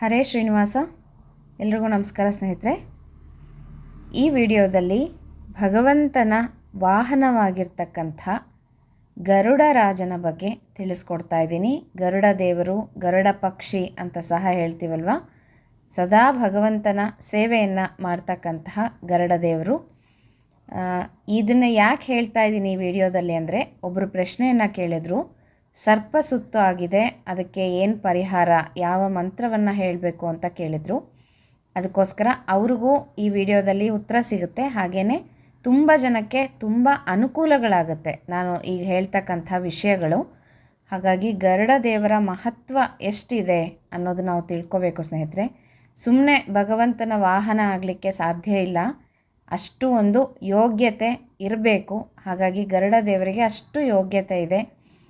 ಹರೇ ಶ್ರೀನಿವಾಸ, ಎಲ್ರಿಗೂ ನಮಸ್ಕಾರ ಸ್ನೇಹಿತರೆ. ಈ ವಿಡಿಯೋದಲ್ಲಿ ಭಗವಂತನ ವಾಹನವಾಗಿರ್ತಕ್ಕಂಥ ಗರುಡ ರಾಜನ ಬಗ್ಗೆ ತಿಳಿಸ್ಕೊಡ್ತಾ ಇದ್ದೀನಿ. ಗರುಡ ದೇವರು, ಗರುಡ ಪಕ್ಷಿ ಅಂತ ಸಹ ಹೇಳ್ತೀವಲ್ವ? ಸದಾ ಭಗವಂತನ ಸೇವೆಯನ್ನು ಮಾಡ್ತಕ್ಕಂತಹ ಗರುಡ ದೇವರು. ಇದನ್ನು ಯಾಕೆ ಹೇಳ್ತಾ ಇದ್ದೀನಿ ಈ ವಿಡಿಯೋದಲ್ಲಿ ಅಂದರೆ ಒಬ್ಬರು ಪ್ರಶ್ನೆಯನ್ನು ಕೇಳಿದರು. ಸರ್ಪ ಸುತ್ತು ಆಗಿದೆ, ಅದಕ್ಕೆ ಏನು ಪರಿಹಾರ? ಯಾವ ಮಂತ್ರವನ್ನು ಹೇಳಬೇಕು ಅಂತ ಕೇಳಿದರು. ಅದಕ್ಕೋಸ್ಕರ ಅವ್ರಿಗೂ ಈ ವಿಡಿಯೋದಲ್ಲಿ ಉತ್ತರ ಸಿಗುತ್ತೆ. ಹಾಗೆಯೇ ತುಂಬ ಜನಕ್ಕೆ ತುಂಬ ಅನುಕೂಲಗಳಾಗುತ್ತೆ ನಾನು ಈಗ ಹೇಳ್ತಕ್ಕಂಥ ವಿಷಯಗಳು. ಹಾಗಾಗಿ ಗರುಡ ದೇವರ ಮಹತ್ವ ಎಷ್ಟಿದೆ ಅನ್ನೋದು ನಾವು ತಿಳ್ಕೊಬೇಕು ಸ್ನೇಹಿತರೆ. ಸುಮ್ಮನೆ ಭಗವಂತನ ವಾಹನ ಆಗಲಿಕ್ಕೆ ಸಾಧ್ಯ ಇಲ್ಲ. ಅಷ್ಟು ಒಂದು ಯೋಗ್ಯತೆ ಇರಬೇಕು. ಹಾಗಾಗಿ ಗರುಡ ದೇವರಿಗೆ ಅಷ್ಟು ಯೋಗ್ಯತೆ ಇದೆ.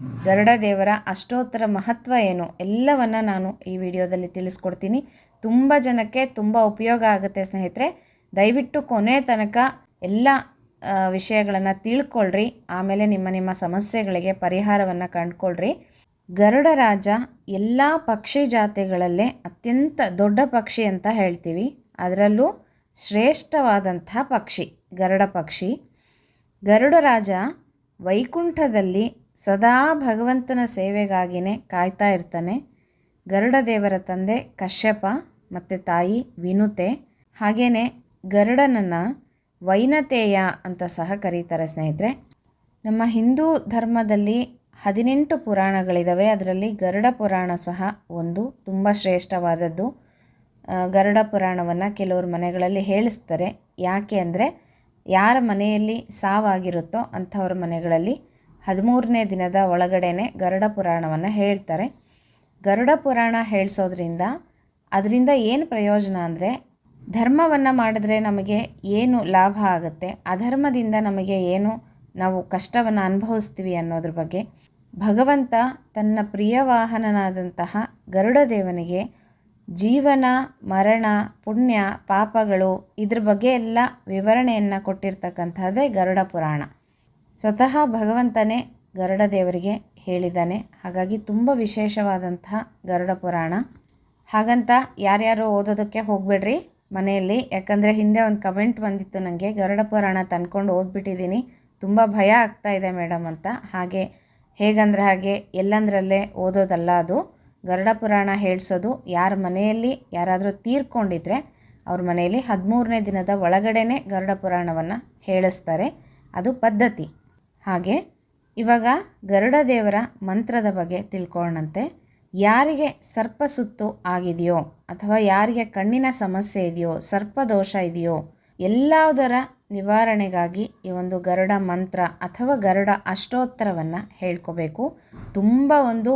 ಗರುಡ ದೇವರ ಅಷ್ಟೋತ್ತರ ಮಹತ್ವ ಏನು? ಎಲ್ಲವನ್ನು ನಾನು ಈ ವಿಡಿಯೋದಲ್ಲಿ ತಿಳಿಸ್ಕೊಡ್ತೀನಿ. ತುಂಬ ಜನಕ್ಕೆ ತುಂಬ ಉಪಯೋಗ ಆಗುತ್ತೆ ಸ್ನೇಹಿತರೆ. ದಯವಿಟ್ಟು ಕೊನೆ ತನಕ ಎಲ್ಲ ವಿಷಯಗಳನ್ನು ತಿಳ್ಕೊಳ್ರಿ. ಆಮೇಲೆ ನಿಮ್ಮ ನಿಮ್ಮ ಸಮಸ್ಯೆಗಳಿಗೆ ಪರಿಹಾರವನ್ನು ಕಂಡುಕೊಳ್ರಿ. ಗರುಡ ರಾಜ ಎಲ್ಲ ಪಕ್ಷಿ ಜಾತಿಗಳಲ್ಲೇ ಅತ್ಯಂತ ದೊಡ್ಡ ಪಕ್ಷಿ ಅಂತ ಹೇಳ್ತೀವಿ. ಅದರಲ್ಲೂ ಶ್ರೇಷ್ಠವಾದಂಥ ಪಕ್ಷಿ ಗರುಡ ಪಕ್ಷಿ. ಗರುಡ ರಾಜ ವೈಕುಂಠದಲ್ಲಿ ಸದಾ ಭಗವಂತನ ಸೇವೆಗಾಗಿಯೇ ಕಾಯ್ತಾ ಇರ್ತಾನೆ. ಗರುಡ ದೇವರ ತಂದೆ ಕಶ್ಯಪ ಮತ್ತು ತಾಯಿ ವಿನುತೆ. ಹಾಗೆಯೇ ಗರುಡನನ್ನು ವೈನತೇಯ ಅಂತ ಸಹ ಕರೀತಾರೆ ಸ್ನೇಹಿತರೆ. ನಮ್ಮ ಹಿಂದೂ ಧರ್ಮದಲ್ಲಿ ಹದಿನೆಂಟು ಪುರಾಣಗಳಿದ್ದಾವೆ ಅದರಲ್ಲಿ ಗರುಡ ಪುರಾಣ ಸಹ ಒಂದು ತುಂಬ ಶ್ರೇಷ್ಠವಾದದ್ದು. ಗರುಡ ಪುರಾಣವನ್ನು ಕೆಲವರು ಮನೆಗಳಲ್ಲಿ ಹೇಳಿಸ್ತಾರೆ. ಯಾಕೆ ಅಂದರೆ ಯಾರ ಮನೆಯಲ್ಲಿ ಸಾವಾಗಿರುತ್ತೋ ಅಂಥವ್ರ ಮನೆಗಳಲ್ಲಿ ಹದಿಮೂರನೇ ದಿನದ ಒಳಗಡೆನೆ ಗರುಡ ಪುರಾಣವನ್ನು ಹೇಳ್ತಾರೆ. ಗರುಡ ಪುರಾಣ ಹೇಳಿಸೋದ್ರಿಂದ ಅದರಿಂದ ಏನು ಪ್ರಯೋಜನ ಅಂದರೆ ಧರ್ಮವನ್ನು ಮಾಡಿದ್ರೆ ನಮಗೆ ಏನು ಲಾಭ ಆಗುತ್ತೆ, ಅಧರ್ಮದಿಂದ ನಮಗೆ ಏನು ನಾವು ಕಷ್ಟವನ್ನು ಅನುಭವಿಸ್ತೀವಿ ಅನ್ನೋದ್ರ ಬಗ್ಗೆ ಭಗವಂತ ತನ್ನ ಪ್ರಿಯವಾಹನನಾದಂತಹ ಗರುಡ ದೇವನಿಗೆ ಜೀವನ, ಮರಣ, ಪುಣ್ಯ, ಪಾಪಗಳು ಇದ್ರ ಬಗ್ಗೆ ಎಲ್ಲ ವಿವರಣೆಯನ್ನು ಕೊಟ್ಟಿರ್ತಕ್ಕಂಥದ್ದೇ ಗರುಡ ಪುರಾಣ. ಸ್ವತಃ ಭಗವಂತನೇ ಗರುಡ ದೇವರಿಗೆ ಹೇಳಿದ್ದಾನೆ. ಹಾಗಾಗಿ ತುಂಬ ವಿಶೇಷವಾದಂತಹ ಗರುಡ ಪುರಾಣ. ಹಾಗಂತ ಯಾರ್ಯಾರು ಓದೋದಕ್ಕೆ ಹೋಗಬೇಡ್ರಿ ಮನೆಯಲ್ಲಿ. ಯಾಕಂದರೆ ಹಿಂದೆ ಒಂದು ಕಮೆಂಟ್ ಬಂದಿತ್ತು ನನಗೆ ಗರುಡ ಪುರಾಣ ತಂದ್ಕೊಂಡು ಓದ್ಬಿಟ್ಟಿದ್ದೀನಿ. ತುಂಬ ಭಯ ಆಗ್ತಾ ಇದೆ ಮೇಡಮ್ ಅಂತ. ಹಾಗೆ ಹೇಗಂದ್ರೆ ಹಾಗೆ ಎಲ್ಲಂದ್ರಲ್ಲೇ ಓದೋದಲ್ಲ ಅದು. ಗರುಡ ಪುರಾಣ ಹೇಳಿಸೋದು ಯಾರ ಮನೆಯಲ್ಲಿ ಯಾರಾದರೂ ತೀರ್ಕೊಂಡಿದ್ರೆ ಅವ್ರ ಮನೆಯಲ್ಲಿ ಹದಿಮೂರನೇ ದಿನದ ಒಳಗಡೆನೇ ಗರುಡ ಪುರಾಣವನ್ನು ಹೇಳಿಸ್ತಾರೆ. ಅದು ಪದ್ಧತಿ. ಹಾಗೆ ಇವಾಗ ಗರುಡ ದೇವರ ಮಂತ್ರದ ಬಗ್ಗೆ ತಿಳ್ಕೊಳ್ಳೋಣಂತೆ. ಯಾರಿಗೆ ಸರ್ಪ ಸುತ್ತು ಆಗಿದೆಯೋ ಅಥವಾ ಯಾರಿಗೆ ಕಣ್ಣಿನ ಸಮಸ್ಯೆ ಇದೆಯೋ ಸರ್ಪದೋಷ ಇದೆಯೋ ಎಲ್ಲದರ ನಿವಾರಣೆಗಾಗಿ ಈ ಒಂದು ಗರುಡ ಮಂತ್ರ ಅಥವಾ ಗರುಡ ಅಷ್ಟೋತ್ತರವನ್ನು ಹೇಳ್ಕೋಬೇಕು. ತುಂಬ ಒಂದು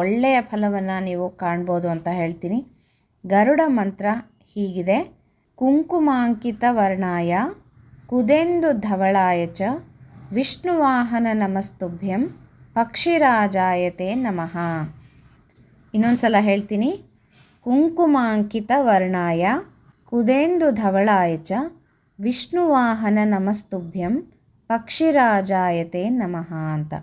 ಒಳ್ಳೆಯ ಫಲವನ್ನು ನೀವು ಕಾಣ್ಬೋದು ಅಂತ ಹೇಳ್ತೀನಿ. ಗರುಡ ಮಂತ್ರ ಹೀಗಿದೆ. ಕುಂಕುಮಾಂಕಿತ ವರ್ಣಾಯ ಕುದೆಂದು ಧವಳಾಯ ಚ ವಿಷ್ಣುವಾಹನ ನಮಸ್ತುಭ್ಯಂ ಪಕ್ಷಿರಾಜಾಯತೆ ನಮಃ. ಇನ್ನೊಂದು ಸಲ ಹೇಳ್ತೀನಿ. ಕುಂಕುಮಾಂಕಿತ ವರ್ಣಾಯ ಕುದೇಂದು ಧವಳಾಯ ವಿಷ್ಣುವಾಹನ ನಮಸ್ತುಭ್ಯಂ ಪಕ್ಷಿರಾಜಾಯತೆ ನಮಃ ಅಂತ.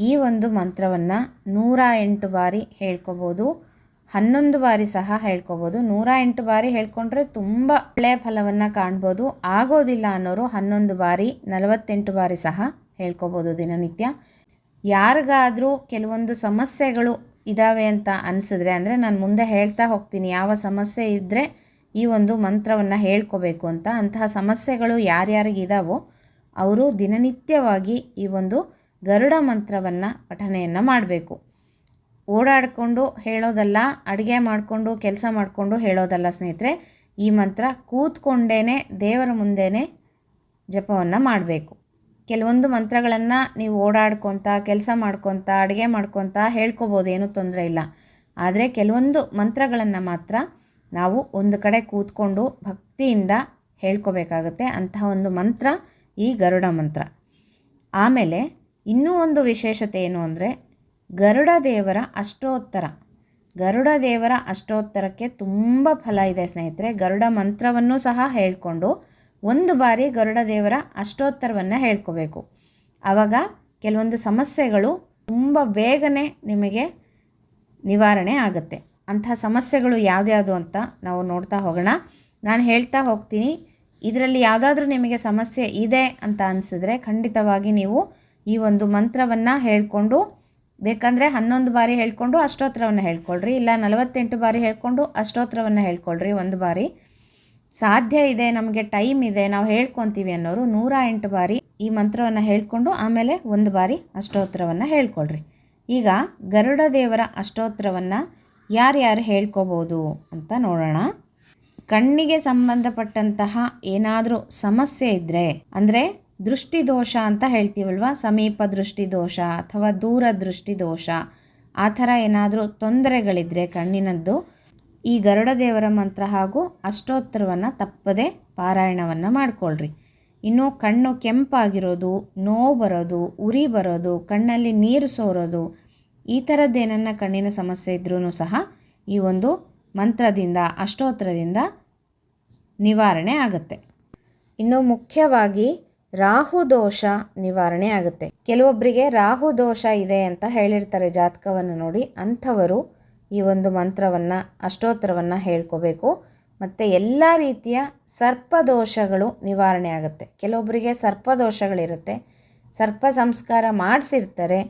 ಈ ಒಂದು ಮಂತ್ರವನ್ನು ನೂರ ಎಂಟು ಬಾರಿ ಹೇಳ್ಕೊಬೋದು. ಹನ್ನೊಂದು ಬಾರಿ ಸಹ ಹೇಳ್ಕೊಬೋದು. ನೂರ ಎಂಟು ಬಾರಿ ಹೇಳ್ಕೊಂಡ್ರೆ ತುಂಬ ಒಳ್ಳೆಯ ಫಲವನ್ನು ಕಾಣ್ಬೋದು. ಆಗೋದಿಲ್ಲ ಅನ್ನೋರು ಹನ್ನೊಂದು ಬಾರಿ, ನಲವತ್ತೆಂಟು ಬಾರಿ ಸಹ ಹೇಳ್ಕೊಬೋದು ದಿನನಿತ್ಯ. ಯಾರಿಗಾದರೂ ಕೆಲವೊಂದು ಸಮಸ್ಯೆಗಳು ಇದ್ದಾವೆ ಅಂತ ಅನಿಸಿದ್ರೆ, ಅಂದರೆ ನಾನು ಮುಂದೆ ಹೇಳ್ತಾ ಹೋಗ್ತೀನಿ, ಯಾವ ಸಮಸ್ಯೆ ಇದ್ದರೆ ಈ ಒಂದು ಮಂತ್ರವನ್ನು ಹೇಳ್ಕೋಬೇಕು ಅಂತ. ಅಂತಹ ಸಮಸ್ಯೆಗಳು ಯಾರ್ಯಾರಿಗಿದಾವೋ ಅವರು ದಿನನಿತ್ಯವಾಗಿ ಈ ಒಂದು ಗರುಡ ಮಂತ್ರವನ್ನು ಪಠನೆಯನ್ನು ಮಾಡಬೇಕು. ಓಡಾಡಿಕೊಂಡು ಹೇಳೋದಲ್ಲ, ಅಡುಗೆ ಮಾಡಿಕೊಂಡು, ಕೆಲಸ ಮಾಡಿಕೊಂಡು ಹೇಳೋದಲ್ಲ ಸ್ನೇಹಿತರೆ, ಈ ಮಂತ್ರ ಕೂತ್ಕೊಂಡೇ ದೇವರ ಮುಂದೆನೇ ಜಪವನ್ನು ಮಾಡಬೇಕು. ಕೆಲವೊಂದು ಮಂತ್ರಗಳನ್ನು ನೀವು ಓಡಾಡ್ಕೊತ, ಕೆಲಸ ಮಾಡ್ಕೊತ, ಅಡುಗೆ ಮಾಡ್ಕೊತ ಹೇಳ್ಕೊಬೋದು, ಏನೂ ತೊಂದರೆ ಇಲ್ಲ. ಆದರೆ ಕೆಲವೊಂದು ಮಂತ್ರಗಳನ್ನು ಮಾತ್ರ ನಾವು ಒಂದು ಕಡೆ ಕೂತ್ಕೊಂಡು ಭಕ್ತಿಯಿಂದ ಹೇಳ್ಕೋಬೇಕಾಗುತ್ತೆ ಅಂತಹ ಒಂದು ಮಂತ್ರ ಈ ಗರುಡ ಮಂತ್ರ. ಆಮೇಲೆ ಇನ್ನೂ ಒಂದು ವಿಶೇಷತೆ ಏನು ಅಂದರೆ ಗರುಡ ದೇವರ ಅಷ್ಟೋತ್ತರ. ಗರುಡ ದೇವರ ಅಷ್ಟೋತ್ತರಕ್ಕೆ ತುಂಬ ಫಲ ಇದೆ ಸ್ನೇಹಿತರೆ. ಗರುಡ ಮಂತ್ರವನ್ನು ಸಹ ಹೇಳಿಕೊಂಡು ಒಂದು ಬಾರಿ ಗರುಡ ದೇವರ ಅಷ್ಟೋತ್ತರವನ್ನು ಹೇಳ್ಕೋಬೇಕು. ಆವಾಗ ಕೆಲವೊಂದು ಸಮಸ್ಯೆಗಳು ತುಂಬ ಬೇಗನೆ ನಿಮಗೆ ನಿವಾರಣೆ ಆಗುತ್ತೆ. ಅಂತಹ ಸಮಸ್ಯೆಗಳು ಯಾವ್ದ್ಯಾವುದು ಅಂತ ನಾವು ನೋಡ್ತಾ ಹೋಗೋಣ. ನಾನು ಹೇಳ್ತಾ ಹೋಗ್ತೀನಿ. ಇದರಲ್ಲಿ ಯಾವುದಾದ್ರೂ ನಿಮಗೆ ಸಮಸ್ಯೆ ಇದೆ ಅಂತ ಅನಿಸಿದ್ರೆ ಖಂಡಿತವಾಗಿ ನೀವು ಈ ಒಂದು ಮಂತ್ರವನ್ನು ಹೇಳ್ಕೊಂಡು ಬೇಕಂದರೆ ಹನ್ನೊಂದು ಬಾರಿ ಹೇಳ್ಕೊಂಡು ಅಷ್ಟೋತ್ರವನ್ನು ಹೇಳ್ಕೊಳ್ರಿ, ಇಲ್ಲ ನಲವತ್ತೆಂಟು ಬಾರಿ ಹೇಳ್ಕೊಂಡು ಅಷ್ಟೋತ್ರವನ್ನು ಹೇಳ್ಕೊಳ್ರಿ, ಒಂದು ಬಾರಿ. ಸಾಧ್ಯ ಇದೆ, ನಮಗೆ ಟೈಮ್ ಇದೆ, ನಾವು ಹೇಳ್ಕೊತೀವಿ ಅನ್ನೋರು ನೂರ ಎಂಟು ಬಾರಿ ಈ ಮಂತ್ರವನ್ನು ಹೇಳ್ಕೊಂಡು ಆಮೇಲೆ ಒಂದು ಬಾರಿ ಅಷ್ಟೋತ್ರವನ್ನು ಹೇಳ್ಕೊಳ್ರಿ. ಈಗ ಗರುಡ ದೇವರ ಅಷ್ಟೋತ್ತರವನ್ನು ಯಾರ್ಯಾರು ಹೇಳ್ಕೋಬೋದು ಅಂತ ನೋಡೋಣ. ಕಣ್ಣಿಗೆ ಸಂಬಂಧಪಟ್ಟಂತಹ ಏನಾದರೂ ಸಮಸ್ಯೆ ಇದ್ದರೆ ಅಂದರೆ ದೃಷ್ಟಿದೋಷ ಅಂತ ಹೇಳ್ತೀವಲ್ವ? ಸಮೀಪ ದೃಷ್ಟಿದೋಷ ಅಥವಾ ದೂರ ದೃಷ್ಟಿದೋಷ. ಆ ಥರ ಏನಾದರೂ ತೊಂದರೆಗಳಿದ್ದರೆ ಕಣ್ಣಿನದ್ದು. ಈ ಗರುಡ ದೇವರ ಮಂತ್ರ ಹಾಗೂ ಅಷ್ಟೋತ್ತರವನ್ನು ತಪ್ಪದೆ ಪಾರಾಯಣವನ್ನು ಮಾಡಿಕೊಳ್ಳ್ರಿ ಇನ್ನು ಕಣ್ಣು ಕೆಂಪಾಗಿರೋದು, ನೋವು ಬರೋದು, ಉರಿ ಬರೋದು, ಕಣ್ಣಲ್ಲಿ ನೀರು ಸೋರೋದು, ಈ ಥರದ್ದೇನನ್ನ ಕಣ್ಣಿನ ಸಮಸ್ಯೆ ಇದ್ರೂ ಸಹ ಈ ಒಂದು ಮಂತ್ರದಿಂದ, ಅಷ್ಟೋತ್ತರದಿಂದ ನಿವಾರಣೆ ಆಗುತ್ತೆ. ಇನ್ನು ಮುಖ್ಯವಾಗಿ ರಾಹು ದೋಷ ನಿವಾರಣೆ ಆಗುತ್ತೆ. ಕೆಲವೊಬ್ಬರಿಗೆ ರಾಹು ದೋಷ ಇದೆ ಅಂತ ಹೇಳಿರ್ತಾರೆ ಜಾತಕವನ್ನು ನೋಡಿ. ಅಂಥವರು ಈ ಒಂದು ಮಂತ್ರವನ್ನು, ಅಷ್ಟೋತ್ತರವನ್ನು ಹೇಳ್ಕೋಬೇಕು. ಮತ್ತು ಎಲ್ಲ ರೀತಿಯ ಸರ್ಪದೋಷಗಳು ನಿವಾರಣೆ ಆಗುತ್ತೆ. ಕೆಲವೊಬ್ಬರಿಗೆ ಸರ್ಪದೋಷಗಳಿರುತ್ತೆ. ಸರ್ಪ ಸಂಸ್ಕಾರ ಮಾಡಿಸಿರ್ತಾರೆ.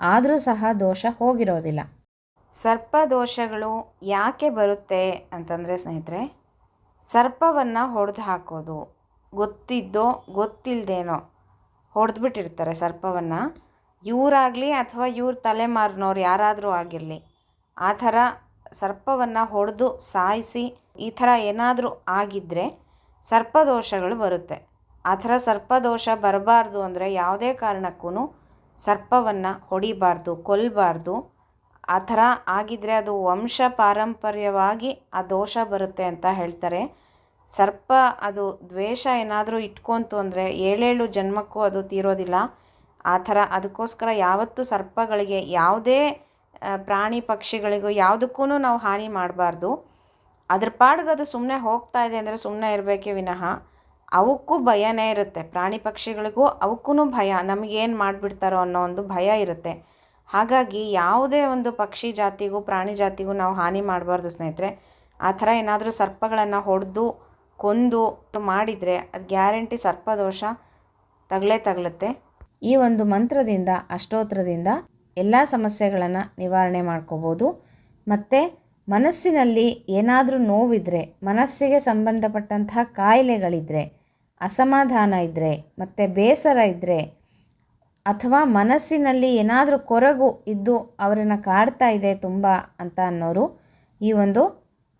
ಆದರೂ ಸಹ ದೋಷ ಹೋಗಿರೋದಿಲ್ಲ. ಸರ್ಪದೋಷಗಳು ಯಾಕೆ ಬರುತ್ತೆ ಅಂತಂದರೆ ಸ್ನೇಹಿತರೆ, ಸರ್ಪವನ್ನು ಹೊಡೆದು ಹಾಕೋದು ಗೊತ್ತಿದ್ದೋ ಗೊತ್ತಿಲ್ಲದೇನೋ ಹೊಡೆದ್ಬಿಟ್ಟಿರ್ತಾರೆ ಸರ್ಪವನ್ನು. ಇವರಾಗಲಿ ಅಥವಾ ಇವ್ರ ತಲೆಮಾರಿನವ್ರು ಯಾರಾದರೂ ಆಗಿರಲಿ, ಆ ಥರ ಸರ್ಪವನ್ನು ಹೊಡೆದು ಸಾಯಿಸಿ, ಈ ಥರ ಏನಾದರೂ ಆಗಿದ್ದರೆ ಸರ್ಪದೋಷಗಳು ಬರುತ್ತೆ. ಆ ಥರ ಸರ್ಪದೋಷ ಬರಬಾರ್ದು ಅಂದರೆ ಯಾವುದೇ ಕಾರಣಕ್ಕೂ ಸರ್ಪವನ್ನು ಹೊಡಿಬಾರ್ದು ಕೊಲ್ಲಬಾರ್ದು ಆ ಥರ ಆಗಿದ್ದರೆ ಅದು ವಂಶ ಪಾರಂಪರ್ಯವಾಗಿ ಆ ದೋಷ ಬರುತ್ತೆ ಅಂತ ಹೇಳ್ತಾರೆ. ಸರ್ಪ ಅದು ದ್ವೇಷ ಏನಾದರೂ ಇಟ್ಕೊಂತು ಅಂದರೆ ಏಳೇಳು ಜನ್ಮಕ್ಕೂ ಅದು ತೀರೋದಿಲ್ಲ. ಆ ಥರ ಅದಕ್ಕೋಸ್ಕರ ಯಾವತ್ತೂ ಸರ್ಪಗಳಿಗೆ ಯಾವುದೇ ಪ್ರಾಣಿ ಪಕ್ಷಿಗಳಿಗೂ ಯಾವುದಕ್ಕೂ ನಾವು ಹಾನಿ ಮಾಡಬಾರ್ದು. ಅದ್ರ ಪಾಡ್ಗೆ ಅದು ಸುಮ್ಮನೆ ಹೋಗ್ತಾ ಇದೆ ಅಂದರೆ ಸುಮ್ಮನೆ ಇರಬೇಕೆ ವಿನಃ ಅವಕ್ಕೂ ಭಯನೇ ಇರುತ್ತೆ. ಪ್ರಾಣಿ ಪಕ್ಷಿಗಳಿಗೂ ಅವಕ್ಕೂ ಭಯ. ನಮಗೇನು ಮಾಡಿಬಿಡ್ತಾರೋ ಅನ್ನೋ ಒಂದು ಭಯ ಇರುತ್ತೆ. ಹಾಗಾಗಿ ಯಾವುದೇ ಒಂದು ಪಕ್ಷಿ ಜಾತಿಗೂ, ಪ್ರಾಣಿ ಜಾತಿಗೂ ನಾವು ಹಾನಿ ಮಾಡಬಾರ್ದು ಸ್ನೇಹಿತರೆ. ಆ ಥರ ಏನಾದರೂ ಸರ್ಪಗಳನ್ನು ಹೊಡೆದು ಕೊಂದು ಮಾಡಿದರೆ ಅದು ಗ್ಯಾರಂಟಿ ಸರ್ಪದೋಷ ತಗಲೇ ತಗಲುತ್ತೆ. ಈ ಒಂದು ಮಂತ್ರದಿಂದ, ಅಷ್ಟೋತ್ರದಿಂದ ಎಲ್ಲ ಸಮಸ್ಯೆಗಳನ್ನು ನಿವಾರಣೆ ಮಾಡ್ಕೋಬೋದು. ಮತ್ತು ಮನಸ್ಸಿನಲ್ಲಿ ಏನಾದರೂ ನೋವಿದ್ದರೆ ಮನಸ್ಸಿಗೆ ಸಂಬಂಧಪಟ್ಟಂತಹ ಕಾಯಿಲೆಗಳಿದ್ದರೆ ಅಸಮಾಧಾನ ಇದ್ದರೆ ಮತ್ತು ಬೇಸರ ಇದ್ದರೆ ಅಥವಾ ಮನಸ್ಸಿನಲ್ಲಿ ಏನಾದರೂ ಕೊರಗು ಇದ್ದು ಅವರನ್ನು ಕಾಡ್ತಾ ಇದೆ ತುಂಬ ಅಂತ ಅನ್ನೋರು ಈ ಒಂದು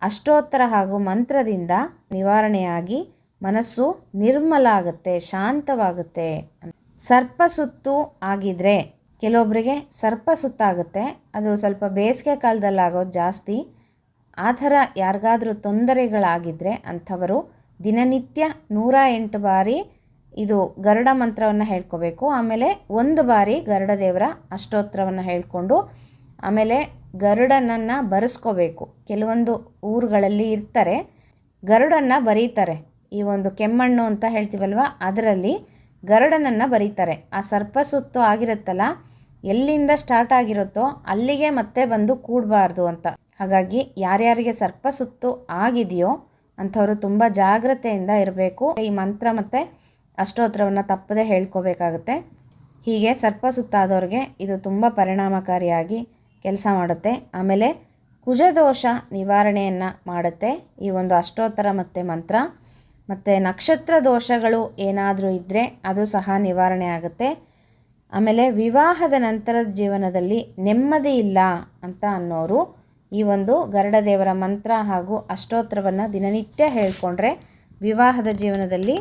ಅಷ್ಟೋತ್ತರ ಹಾಗೂ ಮಂತ್ರದಿಂದ ನಿವಾರಣೆಯಾಗಿ ಮನಸ್ಸು ನಿರ್ಮಲ ಆಗುತ್ತೆ ಶಾಂತವಾಗುತ್ತೆ. ಸರ್ಪ ಸುತ್ತು ಆಗಿದ್ರೆ ಕೆಲವೊಬ್ಬರಿಗೆ ಸರ್ಪ ಸುತ್ತಾಗುತ್ತೆ. ಅದು ಸ್ವಲ್ಪ ಬೇಸಿಗೆ ಕಾಲದಲ್ಲಿ ಆಗೋದು ಜಾಸ್ತಿ. ಆ ಥರ ಯಾರಿಗಾದರೂ ತೊಂದರೆಗಳಾಗಿದ್ದರೆ ಅಂಥವರು ದಿನನಿತ್ಯ ನೂರ ಎಂಟು ಬಾರಿ ಇದು ಗರುಡ ಮಂತ್ರವನ್ನು ಹೇಳ್ಕೋಬೇಕು. ಆಮೇಲೆ ಒಂದು ಬಾರಿ ಗರುಡ ದೇವರ ಅಷ್ಟೋತ್ತರವನ್ನು ಹೇಳ್ಕೊಂಡು ಆಮೇಲೆ ಗರುಡನನ್ನು ಬರೆಸ್ಕೋಬೇಕು. ಕೆಲವೊಂದು ಊರುಗಳಲ್ಲಿ ಇರ್ತಾರೆ. ಗರುಡನ್ನು ಬರೀತಾರೆ. ಈ ಒಂದು ಕೆಮ್ಮಣ್ಣು ಅಂತ ಹೇಳ್ತೀವಲ್ವ? ಅದರಲ್ಲಿ ಗರುಡನನ್ನು ಬರೀತಾರೆ. ಆ ಸರ್ಪ ಸುತ್ತು ಆಗಿರುತ್ತಲ್ಲ, ಎಲ್ಲಿಂದ ಸ್ಟಾರ್ಟ್ ಆಗಿರುತ್ತೋ ಅಲ್ಲಿಗೆ ಮತ್ತೆ ಬಂದು ಕೂಡಬಾರ್ದು ಅಂತ. ಹಾಗಾಗಿ ಯಾರ್ಯಾರಿಗೆ ಸರ್ಪ ಸುತ್ತು ಆಗಿದೆಯೋ ಅಂಥವರು ತುಂಬ ಜಾಗ್ರತೆಯಿಂದ ಇರಬೇಕು. ಈ ಮಂತ್ರ ಮತ್ತು ಅಷ್ಟೋತ್ರವನ್ನು ತಪ್ಪದೇ ಹೇಳ್ಕೋಬೇಕಾಗುತ್ತೆ. ಹೀಗೆ ಸರ್ಪ ಸುತ್ತಾದವ್ರಿಗೆ ಇದು ತುಂಬ ಪರಿಣಾಮಕಾರಿಯಾಗಿ ಕೆಲಸ ಮಾಡುತ್ತೆ. ಆಮೇಲೆ ಕುಜದೋಷ ನಿವಾರಣೆಯನ್ನು ಮಾಡುತ್ತೆ. ಈ ಒಂದು ಅಷ್ಟೋತ್ತರ ಮತ್ತು ಮಂತ್ರ. ಮತ್ತು ನಕ್ಷತ್ರ ದೋಷಗಳು ಏನಾದರೂ ಇದ್ದರೆ ಅದು ಸಹ ನಿವಾರಣೆ ಆಗುತ್ತೆ. ಆಮೇಲೆ ವಿವಾಹದ ನಂತರದ ಜೀವನದಲ್ಲಿ ನೆಮ್ಮದಿ ಇಲ್ಲ ಅಂತ ಅನ್ನೋರು ಈ ಒಂದು ಗರುಡ ದೇವರ ಮಂತ್ರ ಹಾಗೂ ಅಷ್ಟೋತ್ತರವನ್ನು ದಿನನಿತ್ಯ ಹೇಳಿಕೊಂಡ್ರೆ ವಿವಾಹದ ಜೀವನದಲ್ಲಿ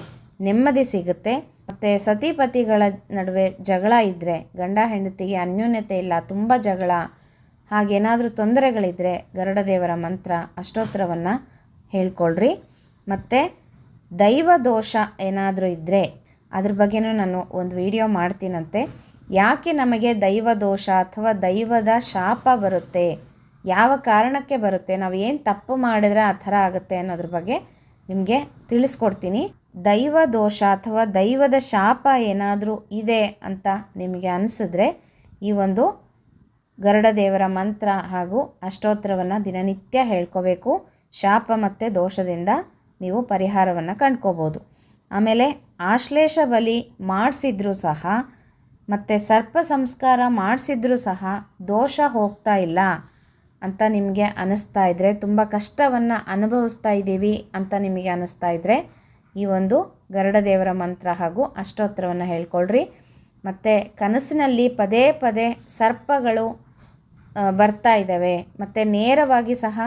ನೆಮ್ಮದಿ ಸಿಗುತ್ತೆ. ಮತ್ತು ಸತಿಪತಿಗಳ ನಡುವೆ ಜಗಳ ಇದ್ದರೆ ಗಂಡ ಹೆಂಡತಿಗೆ ಅನ್ಯೋನ್ಯತೆ ಇಲ್ಲ, ತುಂಬ ಜಗಳ ಹಾಗೇನಾದರೂ ತೊಂದರೆಗಳಿದ್ದರೆ ಗರುಡ ದೇವರ ಮಂತ್ರ ಅಷ್ಟೋತ್ತರವನ್ನು ಹೇಳ್ಕೊಳ್ರಿ. ಮತ್ತು ದೈವ ದೋಷ ಏನಾದರೂ ಇದ್ದರೆ ಅದ್ರ ಬಗ್ಗೆನೂ ನಾನು ಒಂದು ವಿಡಿಯೋ ಮಾಡ್ತೀನಂತೆ. ಯಾಕೆ ನಮಗೆ ದೈವ ದೋಷ ಅಥವಾ ದೈವದ ಶಾಪ ಬರುತ್ತೆ? ಯಾವ ಕಾರಣಕ್ಕೆ ಬರುತ್ತೆ? ನಾವು ಏನು ತಪ್ಪು ಮಾಡಿದ್ರೆ ಆ ಥರ ಆಗುತ್ತೆ ಅನ್ನೋದ್ರ ಬಗ್ಗೆ ನಿಮಗೆ ತಿಳಿಸ್ಕೊಡ್ತೀನಿ. ದೈವ ದೋಷ ಅಥವಾ ದೈವದ ಶಾಪ ಏನಾದರೂ ಇದೆ ಅಂತ ನಿಮಗೆ ಅನಿಸಿದ್ರೆ ಈ ಒಂದು ಗರುಡ ದೇವರ ಮಂತ್ರ ಹಾಗೂ ಅಷ್ಟೋತ್ತರವನ್ನು ದಿನನಿತ್ಯ ಹೇಳ್ಕೋಬೇಕು. ಶಾಪ ಮತ್ತು ದೋಷದಿಂದ ನೀವು ಪರಿಹಾರವನ್ನು ಕಂಡ್ಕೋಬೋದು. ಆಮೇಲೆ ಆಶ್ಲೇಷ ಬಲಿ ಮಾಡಿಸಿದ್ರೂ ಸಹ, ಮತ್ತು ಸರ್ಪ ಸಂಸ್ಕಾರ ಮಾಡಿಸಿದ್ರೂ ಸಹ ದೋಷ ಹೋಗ್ತಾ ಇಲ್ಲ ಅಂತ ನಿಮಗೆ ಅನ್ನಿಸ್ತಾ ಇದ್ದರೆ ತುಂಬ ಕಷ್ಟವನ್ನು ಅನುಭವಿಸ್ತಾ ಇದ್ದೀವಿ ಅಂತ ನಿಮಗೆ ಅನ್ನಿಸ್ತಾ ಇದ್ದರೆ ಈ ಒಂದು ಗರುಡ ದೇವರ ಮಂತ್ರ ಹಾಗೂ ಅಷ್ಟೋತ್ತರವನ್ನು ಹೇಳ್ಕೊಳ್ರಿ. ಮತ್ತು ಕನಸಿನಲ್ಲಿ ಪದೇ ಪದೇ ಸರ್ಪಗಳು ಬರ್ತಾ ಇದ್ದಾವೆ. ಮತ್ತು ನೇರವಾಗಿ ಸಹ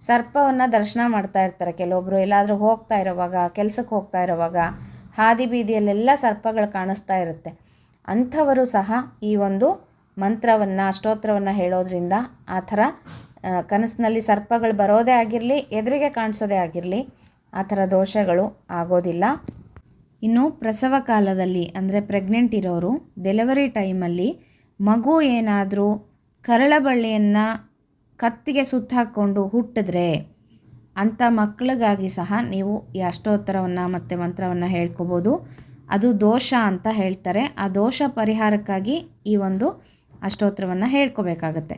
ಸರ್ಪವನ್ನು ದರ್ಶನ ಮಾಡ್ತಾ ಇರ್ತಾರೆ ಕೆಲವೊಬ್ಬರು ಎಲ್ಲಾದರೂ ಹೋಗ್ತಾ ಇರೋವಾಗ, ಕೆಲಸಕ್ಕೆ ಹೋಗ್ತಾ ಇರೋವಾಗ ಹಾದಿ ಬೀದಿಯಲ್ಲೆಲ್ಲ ಸರ್ಪಗಳು ಕಾಣಿಸ್ತಾ ಇರುತ್ತೆ. ಅಂಥವರು ಸಹ ಈ ಒಂದು ಮಂತ್ರವನ್ನು ಅಷ್ಟೋತ್ರವನ್ನು ಹೇಳೋದ್ರಿಂದ ಆ ಥರ ಕನಸಿನಲ್ಲಿ ಸರ್ಪಗಳು ಬರೋದೇ ಆಗಿರಲಿ, ಎದುರಿಗೆ ಕಾಣಿಸೋದೇ ಆಗಿರಲಿ, ಆ ಥರ ದೋಷಗಳು ಆಗೋದಿಲ್ಲ. ಇನ್ನು ಪ್ರಸವ ಕಾಲದಲ್ಲಿ ಅಂದರೆ ಪ್ರೆಗ್ನೆಂಟ್ ಇರೋರು ಡೆಲಿವರಿ ಟೈಮಲ್ಲಿ ಮಗು ಏನಾದರೂ ಕರಳಬಳ್ಳಿಯನ್ನು ಕತ್ತಿಗೆ ಸುತ್ತ ಹಾಕ್ಕೊಂಡು ಹುಟ್ಟಿದ್ರೆ ಅಂಥ ಮಕ್ಕಳಿಗಾಗಿ ಸಹ ನೀವು ಈ ಅಷ್ಟೋತ್ತರವನ್ನು ಮತ್ತು ಮಂತ್ರವನ್ನು ಹೇಳ್ಕೊಬೋದು. ಅದು ದೋಷ ಅಂತ ಹೇಳ್ತಾರೆ. ಆ ದೋಷ ಪರಿಹಾರಕ್ಕಾಗಿ ಈ ಒಂದು ಅಷ್ಟೋತ್ತರವನ್ನು ಹೇಳ್ಕೊಬೇಕಾಗತ್ತೆ.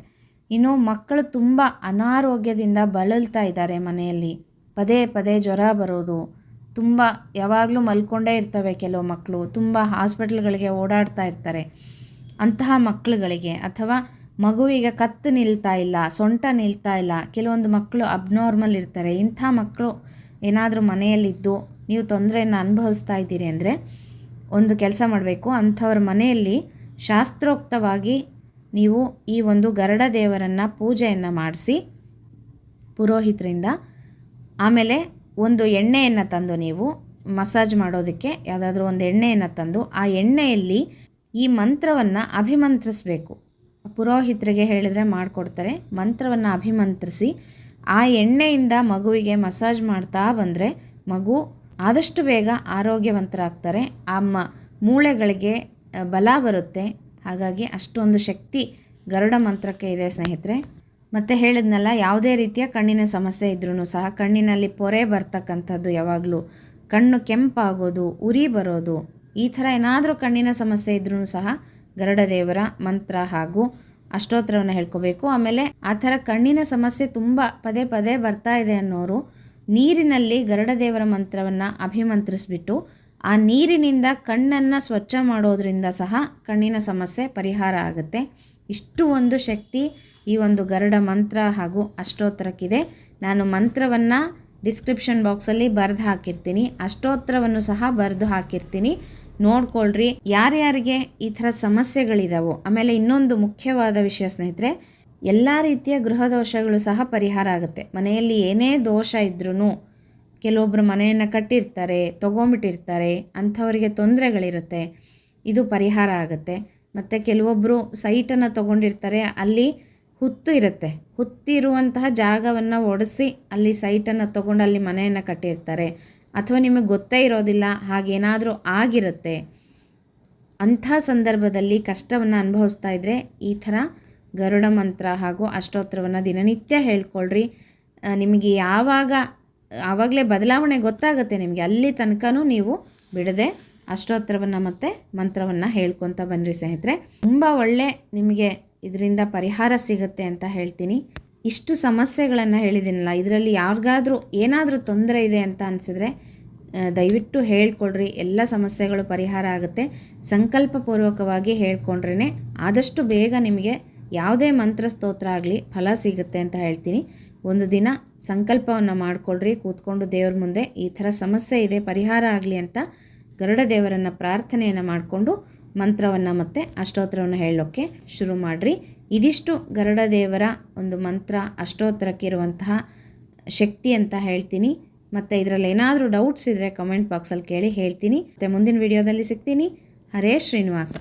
ಇನ್ನು ಮಕ್ಕಳು ತುಂಬ ಅನಾರೋಗ್ಯದಿಂದ ಬಳಲ್ತಾ ಇದ್ದಾರೆ ಮನೆಯಲ್ಲಿ. ಪದೇ ಪದೇ ಜ್ವರ ಬರೋದು. ತುಂಬ ಯಾವಾಗಲೂ ಮಲ್ಕೊಂಡೇ ಇರ್ತವೆ ಕೆಲವು ಮಕ್ಕಳು. ತುಂಬ ಹಾಸ್ಪಿಟ್ಲ್ಗಳಿಗೆ ಓಡಾಡ್ತಾ ಇರ್ತಾರೆ. ಅಂತಹ ಮಕ್ಕಳುಗಳಿಗೆ ಅಥವಾ ಮಗುವಿಗೆ ಕತ್ತು ನಿಲ್ತಾ ಇಲ್ಲ, ಸೊಂಟ ನಿಲ್ತಾ ಇಲ್ಲ. ಕೆಲವೊಂದು ಮಕ್ಕಳು ಅಬ್ನಾರ್ಮಲ್ ಇರ್ತಾರೆ. ಇಂಥ ಮಕ್ಕಳು ಏನಾದರೂ ಮನೆಯಲ್ಲಿದ್ದು ನೀವು ತೊಂದರೆಯನ್ನು ಅನುಭವಿಸ್ತಾ ಇದ್ದೀರಿ ಅಂದರೆ ಒಂದು ಕೆಲಸ ಮಾಡಬೇಕು. ಅಂಥವ್ರ ಮನೆಯಲ್ಲಿ ಶಾಸ್ತ್ರೋಕ್ತವಾಗಿ ನೀವು ಈ ಒಂದು ಗರಡ ದೇವರನ್ನು ಪೂಜೆಯನ್ನು ಮಾಡಿಸಿ ಪುರೋಹಿತರಿಂದ ಆಮೇಲೆ ಒಂದು ಎಣ್ಣೆಯನ್ನು ತಂದು ನೀವು ಮಸಾಜ್ ಮಾಡೋದಕ್ಕೆ ಯಾವುದಾದ್ರೂ ಒಂದು ಎಣ್ಣೆಯನ್ನು ತಂದು ಆ ಎಣ್ಣೆಯಲ್ಲಿ ಈ ಮಂತ್ರವನ್ನು ಅಭಿಮಂತ್ರಿಸಬೇಕು. ಪುರೋಹಿತರಿಗೆ ಹೇಳಿದರೆ ಮಾಡಿಕೊಡ್ತಾರೆ. ಮಂತ್ರವನ್ನು ಅಭಿಮಂತ್ರಿಸಿ ಆ ಎಣ್ಣೆಯಿಂದ ಮಗುವಿಗೆ ಮಸಾಜ್ ಮಾಡ್ತಾ ಬಂದರೆ ಮಗು ಆದಷ್ಟು ಬೇಗ ಆರೋಗ್ಯವಂತರಾಗ್ತಾರೆ. ಆ ಮ ಮೂಳೆಗಳಿಗೆ ಬಲ ಬರುತ್ತೆ. ಹಾಗಾಗಿ ಅಷ್ಟೊಂದು ಶಕ್ತಿ ಗರುಡ ಮಂತ್ರಕ್ಕೆ ಇದೆ ಸ್ನೇಹಿತರೆ. ಮತ್ತು ಹೇಳಿದ್ನಲ್ಲ, ಯಾವುದೇ ರೀತಿಯ ಕಣ್ಣಿನ ಸಮಸ್ಯೆ ಇದ್ರೂ ಸಹ ಕಣ್ಣಿನಲ್ಲಿ ಪೊರೆ ಬರ್ತಕ್ಕಂಥದ್ದು ಯಾವಾಗಲೂ. ಕಣ್ಣು ಕೆಂಪಾಗೋದು, ಉರಿ ಬರೋದು, ಈ ಥರ ಏನಾದರೂ ಕಣ್ಣಿನ ಸಮಸ್ಯೆ ಇದ್ರೂ ಸಹ ಗರುಡ ದೇವರ ಮಂತ್ರ ಹಾಗೂ ಅಷ್ಟೋತ್ತರವನ್ನು ಹೇಳ್ಕೋಬೇಕು. ಆಮೇಲೆ ಆ ಥರ ಕಣ್ಣಿನ ಸಮಸ್ಯೆ ತುಂಬ ಪದೇ ಪದೇ ಬರ್ತಾ ಇದೆ ಅನ್ನೋರು ನೀರಿನಲ್ಲಿ ಗರುಡದೇವರ ಮಂತ್ರವನ್ನು ಅಭಿಮಂತ್ರಿಸ್ಬಿಟ್ಟು ಆ ನೀರಿನಿಂದ ಕಣ್ಣನ್ನು ಸ್ವಚ್ಛ ಮಾಡೋದರಿಂದ ಸಹ ಕಣ್ಣಿನ ಸಮಸ್ಯೆ ಪರಿಹಾರ ಆಗುತ್ತೆ. ಇಷ್ಟು ಒಂದು ಶಕ್ತಿ ಈ ಒಂದು ಗರುಡ ಮಂತ್ರ ಹಾಗೂ ಅಷ್ಟೋತ್ತರಕ್ಕಿದೆ ನಾನು ಮಂತ್ರವನ್ನು ಡಿಸ್ಕ್ರಿಪ್ಷನ್ ಬಾಕ್ಸಲ್ಲಿ ಬರೆದು ಹಾಕಿರ್ತೀನಿ. ಅಷ್ಟೋತ್ತರವನ್ನು ಸಹ ಬರೆದು ಹಾಕಿರ್ತೀನಿ. ನೋಡ್ಕೊಳ್ರಿ. ಯಾರ್ಯಾರಿಗೆ ಈ ಥರ ಸಮಸ್ಯೆಗಳಿದಾವೋ, ಆಮೇಲೆ ಇನ್ನೊಂದು ಮುಖ್ಯವಾದ ವಿಷಯ ಸ್ನೇಹಿತರೆ, ಎಲ್ಲ ರೀತಿಯ ಗೃಹ ದೋಷಗಳು ಸಹ ಪರಿಹಾರ ಆಗುತ್ತೆ. ಮನೆಯಲ್ಲಿ ಏನೇ ದೋಷ ಇದ್ರೂ ಕೆಲವೊಬ್ಬರು ಮನೆಯನ್ನು ಕಟ್ಟಿರ್ತಾರೆ, ತೊಗೊಂಬಿಟ್ಟಿರ್ತಾರೆ, ಅಂಥವರಿಗೆ ತೊಂದರೆಗಳಿರುತ್ತೆ, ಇದು ಪರಿಹಾರ ಆಗುತ್ತೆ. ಮತ್ತು ಕೆಲವೊಬ್ಬರು ಸೈಟನ್ನು ತೊಗೊಂಡಿರ್ತಾರೆ, ಅಲ್ಲಿ ಹುತ್ತು ಇರುತ್ತೆ. ಹುತ್ತಿರುವಂತಹ ಜಾಗವನ್ನು ಒಡೆಸಿ ಅಲ್ಲಿ ಸೈಟನ್ನು ತೊಗೊಂಡು ಅಲ್ಲಿ ಮನೆಯನ್ನು ಕಟ್ಟಿರ್ತಾರೆ. ಅಥವಾ ನಿಮಗೆ ಗೊತ್ತೇ ಇರೋದಿಲ್ಲ, ಹಾಗೇನಾದರೂ ಆಗಿರುತ್ತೆ, ಅಂಥ ಸಂದರ್ಭದಲ್ಲಿ ಕಷ್ಟವನ್ನು ಅನುಭವಿಸ್ತಾ ಇದ್ದರೆ ಈ ಥರ ಗರುಡ ಮಂತ್ರ ಹಾಗೂ ಅಷ್ಟೋತ್ತರವನ್ನು ದಿನನಿತ್ಯ ಹೇಳ್ಕೊಳ್ರಿ. ನಿಮಗೆ ಯಾವಾಗ, ಆವಾಗಲೇ ಬದಲಾವಣೆ ಗೊತ್ತಾಗುತ್ತೆ ನಿಮಗೆ, ಅಲ್ಲಿ ತನಕನೂ ನೀವು ಬಿಡದೆ ಅಷ್ಟೋತ್ತರವನ್ನು ಮತ್ತು ಮಂತ್ರವನ್ನು ಹೇಳ್ಕೊತ ಬನ್ನಿರಿ ಸ್ನೇಹಿತರೆ. ತುಂಬ ಒಳ್ಳೆ ನಿಮಗೆ ಇದರಿಂದ ಪರಿಹಾರ ಸಿಗುತ್ತೆ ಅಂತ ಹೇಳ್ತೀನಿ. ಇಷ್ಟು ಸಮಸ್ಯೆಗಳನ್ನು ಹೇಳಿದ್ದೀನಲ್ಲ, ಇದರಲ್ಲಿ ಯಾರಿಗಾದರೂ ಏನಾದರೂ ತೊಂದರೆ ಇದೆ ಅಂತ ಅನಿಸಿದ್ರೆ ದಯವಿಟ್ಟು ಹೇಳ್ಕೊಡ್ರಿ. ಎಲ್ಲ ಸಮಸ್ಯೆಗಳು ಪರಿಹಾರ ಆಗುತ್ತೆ. ಸಂಕಲ್ಪಪೂರ್ವಕವಾಗಿ ಹೇಳ್ಕೊಂಡ್ರೇ ಆದಷ್ಟು ಬೇಗ ನಿಮಗೆ ಯಾವುದೇ ಮಂತ್ರ ಸ್ತೋತ್ರ ಆಗಲಿ ಫಲ ಸಿಗುತ್ತೆ ಅಂತ ಹೇಳ್ತೀನಿ. ಒಂದು ದಿನ ಸಂಕಲ್ಪವನ್ನು ಮಾಡಿಕೊಳ್ರಿ ಕೂತ್ಕೊಂಡು ದೇವ್ರ ಮುಂದೆ ಈ ಥರ ಸಮಸ್ಯೆ ಇದೆ, ಪರಿಹಾರ ಆಗಲಿ ಅಂತ ಗರುಡ ದೇವರನ್ನು ಪ್ರಾರ್ಥನೆಯನ್ನು ಮಾಡಿಕೊಂಡು ಮಂತ್ರವನ್ನು ಮತ್ತು ಅಷ್ಟೋತ್ರವನ್ನು ಹೇಳೋಕ್ಕೆ ಶುರು ಮಾಡಿರಿ. ಇದಿಷ್ಟು ಗರುಡ ದೇವರ ಒಂದು ಮಂತ್ರ ಅಷ್ಟೋತ್ತರಕ್ಕಿರುವಂತಹ ಶಕ್ತಿ ಅಂತ ಹೇಳ್ತೀನಿ. ಮತ್ತು ಇದರಲ್ಲಿ ಏನಾದರೂ ಡೌಟ್ಸ್ ಇದ್ದರೆ ಕಮೆಂಟ್ ಬಾಕ್ಸಲ್ಲಿ ಕೇಳಿ ಹೇಳ್ತೀನಿ. ಮತ್ತು ಮುಂದಿನ ವಿಡಿಯೋದಲ್ಲಿ ಸಿಗ್ತೀನಿ. ಹರೇ ಶ್ರೀನಿವಾಸ.